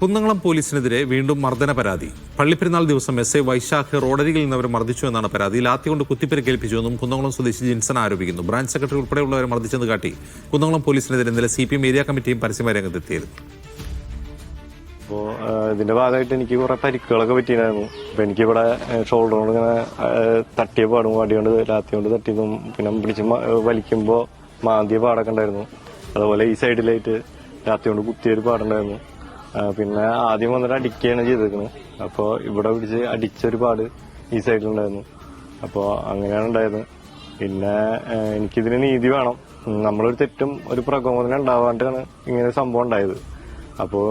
കുന്നംകുളം പോലീസിനെതിരെ വീണ്ടും മർദ്ദന പരാതി. പള്ളിപ്പെരുന്നാൾ ദിവസം എസ് എ വൈശാഖ് റോഡരികിൽ നിന്നവർ മർദ്ദിച്ചു എന്നാണ് പരാതി. ലാത്തി കൊണ്ട് കുത്തിപ്പരിക്കേൽപ്പിച്ചുവെന്നും കുന്നംകുളം സ്വദേശി ജിൻസൺ ആരോപിക്കുന്നു. ബ്രാഞ്ച് സെക്രട്ടറി ഉൾപ്പെടെയുള്ളവരെ മർദ്ദിച്ചെന്ന് കാട്ടി കുന്നംകുളം പോലീസിനെതിരെ ഇന്നലെ സി പി എം ഏരിയ കമ്മിറ്റിയും പരസ്യമായി രംഗത്തെത്തിയിരുന്നു അപ്പോൾ ഇതിന്റെ ഭാഗമായിട്ട് എനിക്ക് കുറെ പരിക്കുകളൊക്കെ പറ്റിയിരുന്നു അപ്പൊ എനിക്കിവിടെ ഷോൾഡർ കൊണ്ട് ഇങ്ങനെ തട്ടിയ പാടും വടി കൊണ്ട് ലാത്തി കൊണ്ട് തട്ടിയതും പിന്നെ പിടിച്ച് വലിക്കുമ്പോൾ വലിക്കുമ്പോ മാന്തിയ പാടൊക്കെ ഉണ്ടായിരുന്നു. അതുപോലെ ഈ സൈഡിലായിട്ട് രാത്രി കൊണ്ട് കുത്തിയൊരു പാടുണ്ടായിരുന്നു. പിന്നെ ആദ്യം വന്നിട്ട് അടിക്കുകയാണ് ചെയ്തേക്കുന്നത് അപ്പോൾ ഇവിടെ പിടിച്ച് അടിച്ചൊരു പാട് ഈ സൈഡിലുണ്ടായിരുന്നു. അപ്പോൾ അങ്ങനെയാണ് ഉണ്ടായത്. പിന്നെ എനിക്കിതിന് നീതി വേണം. നമ്മളൊരു തെറ്റും ഒരു പ്രകോപനം ഉണ്ടാവാണ്ടാണ് ഇങ്ങനെ സംഭവം ഉണ്ടായത്. അപ്പോൾ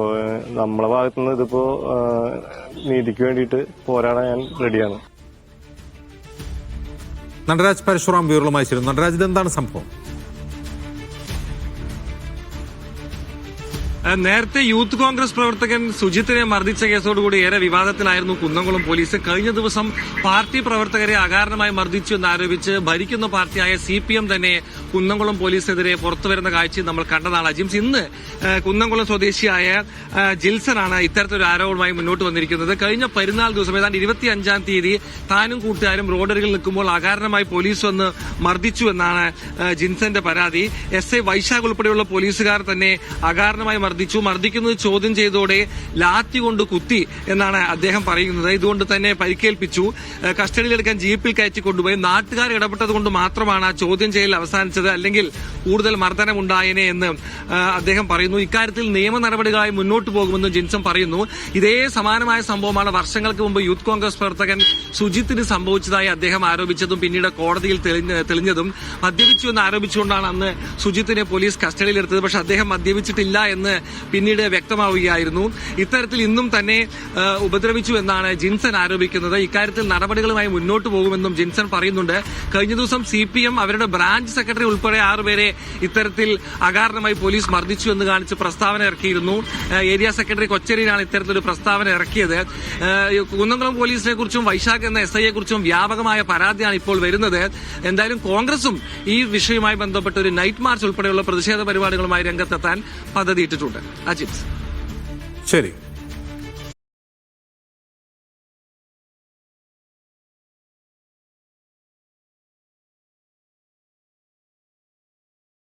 നമ്മളെ ഭാഗത്തുനിന്ന് ഇതിപ്പോ ഏഹ്, നീതിക്ക് വേണ്ടിയിട്ട് പോരാടാൻ ഞാൻ റെഡിയാണ്. നടരാജ് പരശുറാം ബ്യൂറോളുമായി ചേരുന്നു. നടരാജ് ഇതെന്താണ് സംഭവം? നേരത്തെ യൂത്ത് കോൺഗ്രസ് പ്രവർത്തകൻ സുജിത്തിനെ മർദ്ദിച്ച കേസോടുകൂടി ഏറെ വിവാദത്തിലായിരുന്നു കുന്നംകുളം പോലീസ്. കഴിഞ്ഞ ദിവസം പാർട്ടി പ്രവർത്തകരെ അകാരണമായി മർദ്ദിച്ചു എന്നാരോപിച്ച് ഭരിക്കുന്ന പാർട്ടിയായ സി പി എം തന്നെ കുന്നംകുളം പോലീസിനെതിരെ പുറത്തുവരുന്ന കാഴ്ച നമ്മൾ കണ്ടതാണ്. അജിംസ് ഇന്ന് കുന്നംകുളം സ്വദേശിയായ ജിൽസനാണ് ഇത്തരത്തിലൊരു ആരോപണവുമായി മുന്നോട്ട് വന്നിരിക്കുന്നത്. കഴിഞ്ഞ പെരുന്നാൾ ദിവസം ഏതാണ്ട് ഇരുപത്തി അഞ്ചാം തീയതി താനും കൂട്ടുകാരും റോഡരികിൽ നിൽക്കുമ്പോൾ അകാരണമായി പോലീസ് വന്ന് മർദ്ദിച്ചു എന്നാണ് ജിൻസന്റെ പരാതി. എസ് ഐ വൈശാഖ് ഉൾപ്പെടെയുള്ള പോലീസുകാർ തന്നെ അകാരണമായി മർദ്ദിച്ചു മർദ്ദിക്കുന്നത് ചോദ്യം ചെയ്തോടെ ലാത്തി കൊണ്ട് കുത്തി എന്നാണ് അദ്ദേഹം പറയുന്നത്. ഇതുകൊണ്ട് തന്നെ പരിക്കേൽപ്പിച്ചു. കസ്റ്റഡിയിലെടുക്കാൻ ജീപ്പിൽ കയറ്റി കൊണ്ടുപോയി. നാട്ടുകാർ ഇടപെട്ടത് കൊണ്ട് മാത്രമാണ് ആ ചോദ്യം ചെയ്യൽ അവസാനിച്ചത്. അല്ലെങ്കിൽ കൂടുതൽ മർദ്ദനമുണ്ടായേനെ എന്ന് അദ്ദേഹം പറയുന്നു. ഇക്കാര്യത്തിൽ നിയമ നടപടികളായി മുന്നോട്ട് പോകുമെന്നും ജിൻസൺ പറയുന്നു. ഇതേ സമാനമായ സംഭവമാണ് വർഷങ്ങൾക്ക് മുമ്പ് യൂത്ത് കോൺഗ്രസ് പ്രവർത്തകൻ സുജിത്തിന് സംഭവിച്ചതായി അദ്ദേഹം ആരോപിച്ചതും പിന്നീട് കോടതിയിൽ തെളിഞ്ഞതും. മദ്യപിച്ചു എന്ന് ആരോപിച്ചുകൊണ്ടാണ് അന്ന് സുജിത്തിനെ പോലീസ് കസ്റ്റഡിയിലെടുത്തത്. പക്ഷെ അദ്ദേഹം മദ്യപിച്ചിട്ടില്ല എന്ന് പിന്നീട് വ്യക്തമാവുകയായിരുന്നു. ഇത്തരത്തിൽ ഇന്നും തന്നെ ഉപദ്രവിച്ചു എന്നാണ് ജിൻസൺ ആരോപിക്കുന്നത്. ഇക്കാര്യത്തിൽ നടപടികളുമായി മുന്നോട്ട് പോകുമെന്നും ജിൻസൺ പറയുന്നുണ്ട്. കഴിഞ്ഞ ദിവസം സി പി എം അവരുടെ ബ്രാഞ്ച് സെക്രട്ടറി ഉൾപ്പെടെ ആറുപേരെ ഇത്തരത്തിൽ അകാരണമായി പോലീസ് മർദ്ദിച്ചു എന്ന് കാണിച്ച് പ്രസ്താവന ഇറക്കിയിരുന്നു. ഏരിയ സെക്രട്ടറി കൊച്ചേരിയിലാണ് ഇത്തരത്തിലൊരു പ്രസ്താവന ഇറക്കിയത്. കുന്നംകുളം പോലീസിനെ കുറിച്ചും വൈശാഖ് എന്ന എസ് ഐയെ കുറിച്ചും വ്യാപകമായ പരാതിയാണ് ഇപ്പോൾ വരുന്നത്. എന്തായാലും കോൺഗ്രസും ഈ വിഷയവുമായി ബന്ധപ്പെട്ട് ഒരു നൈറ്റ് മാർച്ച് ഉൾപ്പെടെയുള്ള പ്രതിഷേധ പരിപാടികളുമായി രംഗത്തെത്താൻ പദ്ധതിയിട്ടിട്ടുണ്ട്. അജിത്. ശരി.